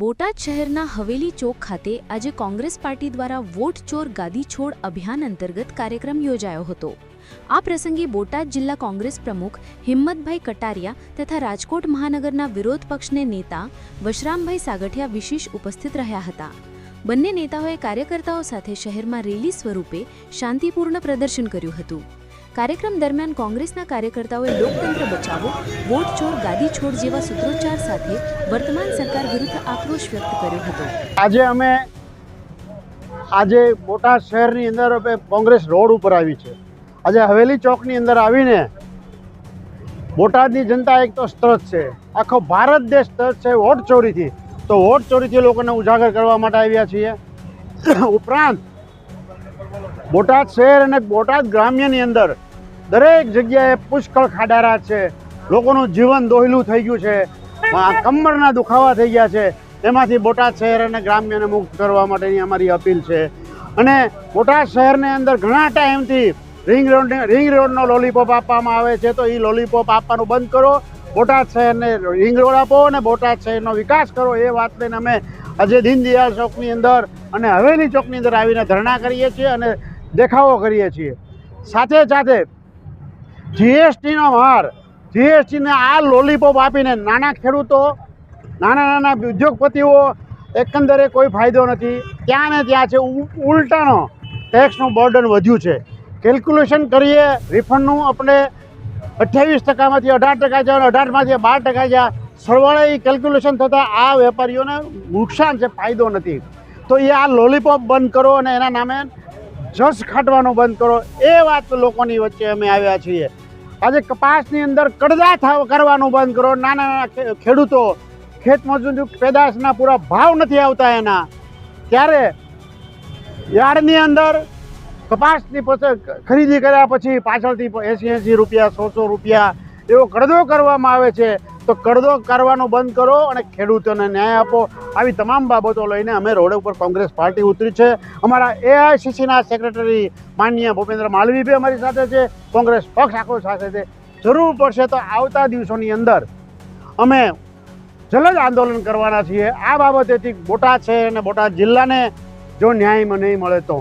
બોટાદ શહેરના હવેલી ચોક ખાતે આજે કોંગ્રેસ પાર્ટી દ્વારા વોટ ચોર ગાદી છોડ અભિયાન અંતર્ગત કાર્યક્રમ યોજાયો હતો. આ પ્રસંગે બોટાદ જિલ્લા કોંગ્રેસ પ્રમુખ હિંમતભાઈ કટારિયા તથા રાજકોટ મહાનગરના વિરોધ પક્ષને નેતા વશરામભાઈ સાગઠિયા વિશેષ ઉપસ્થિત રહ્યા હતા. બંને નેતાઓએ કાર્યકર્તાઓ સાથે શહેરમાં રેલી સ્વરૂપે શાંતિપૂર્ણ પ્રદર્શન કર્યું હતું. કાર્યક્રમ દરમિયાન કોંગ્રેસના કાર્યકર્તાઓએ લોકતંત્ર બચાવો, વોટ ચોર, ગાદી છોડ જેવા સૂત્રોચ્ચાર સાથે વર્તમાન સરકાર વિરુદ્ધ આક્રોશ વ્યક્ત કર્યો હતો. આજે અમે આજે બોટાદ શહેરની અંદર કોંગ્રેસ રોડ ઉપર આવી છે. આજે હવેલી ચોકની અંદર આવીને બોટાદની જનતા એક તો સ્ત્રત છે. આખો ભારત દેશ સ્ત્રત છે વોટ ચોરીથી. તો વોટ ચોરીથી લોકોને ઉજાગર કરવા માટે આવ્યા છીએ. ઉપરાંત બોટાદ શહેર અને બોટાદ ગ્રામ્યની અંદર દરેક જગ્યાએ પુષ્કળ ખાડારા છે. લોકોનું જીવન દોહલું થઈ ગયું છે. કમરના દુખાવા થઈ ગયા છે. એમાંથી બોટાદ શહેર અને ગ્રામ્યને મુક્ત કરવા માટેની અમારી અપીલ છે. અને બોટાદ શહેરની અંદર ઘણા ટાઈમથી રિંગ રોડ રિંગ રોડનો લોલીપોપ આપવામાં આવે છે. તો એ લોલીપોપ આપવાનું બંધ કરો. બોટાદ શહેરને રિંગ રોડ આપો અને બોટાદ શહેરનો વિકાસ કરો. એ વાત લઈને અમે આજે દીનદયાળ ચોકની અંદર અને હવેલી ચોકની અંદર આવીને ધરણા કરીએ છીએ અને દેખાવો કરીએ છીએ. સાથે સાથે જીએસટીનો માર જીએસટીને આ લોલીપોપ આપીને નાના ખેડૂતો, નાના નાના ઉદ્યોગપતિઓ એકંદરે કોઈ ફાયદો નથી. ત્યાં ને ત્યાં છે ઉલટાનો ટેક્સનું બર્ડન વધ્યું છે. કેલ્ક્યુલેશન કરીએ રિફંડનું આપણે અઠ્યાવીસ ટકામાંથી અઢાર ટકા જાય અઢારમાંથી બાર ટકા જાય સરવાળે કેલ્ક્યુલેશન થતાં આ વેપારીઓને નુકસાન છે, ફાયદો નથી. તો એ આ લોલીપોપ બંધ કરો અને એના નામે જસ ખાટવાનું બંધ કરો. એ વાત લોકોની વચ્ચે અમે આવ્યા છીએ. આજે કપાસની અંદર કડદા કરવાનું બંધ કરો. નાના નાના ખેડૂતો ખેત મજૂર પેદાશના પૂરા ભાવ નથી આવતા એના. ત્યારે યાર્ડની અંદર કપાસની ખરીદી કર્યા પછી પાછળથી એંસી એંસી રૂપિયા, સો સો રૂપિયા એવો કડદો કરવામાં આવે છે. તો કરદો કરવાનું બંધ કરો અને ખેડૂતોને ન્યાય આપો. આવી તમામ બાબતો લઈને અમે રોડ ઉપર કોંગ્રેસ પાર્ટી ઉતરી છે. અમારા એઆઈસીસીના સેક્રેટરી માન્ય ભૂપેન્દ્ર માલવી અમારી સાથે છે. કોંગ્રેસ પક્ષ આખો સાથે છે. જરૂર પડશે તો આવતા દિવસોની અંદર અમે જલદ આંદોલન કરવાના છીએ. આ બાબતેથી બોટાદ છે અને બોટાદ જિલ્લાને જો ન્યાય નહીં મળે તો.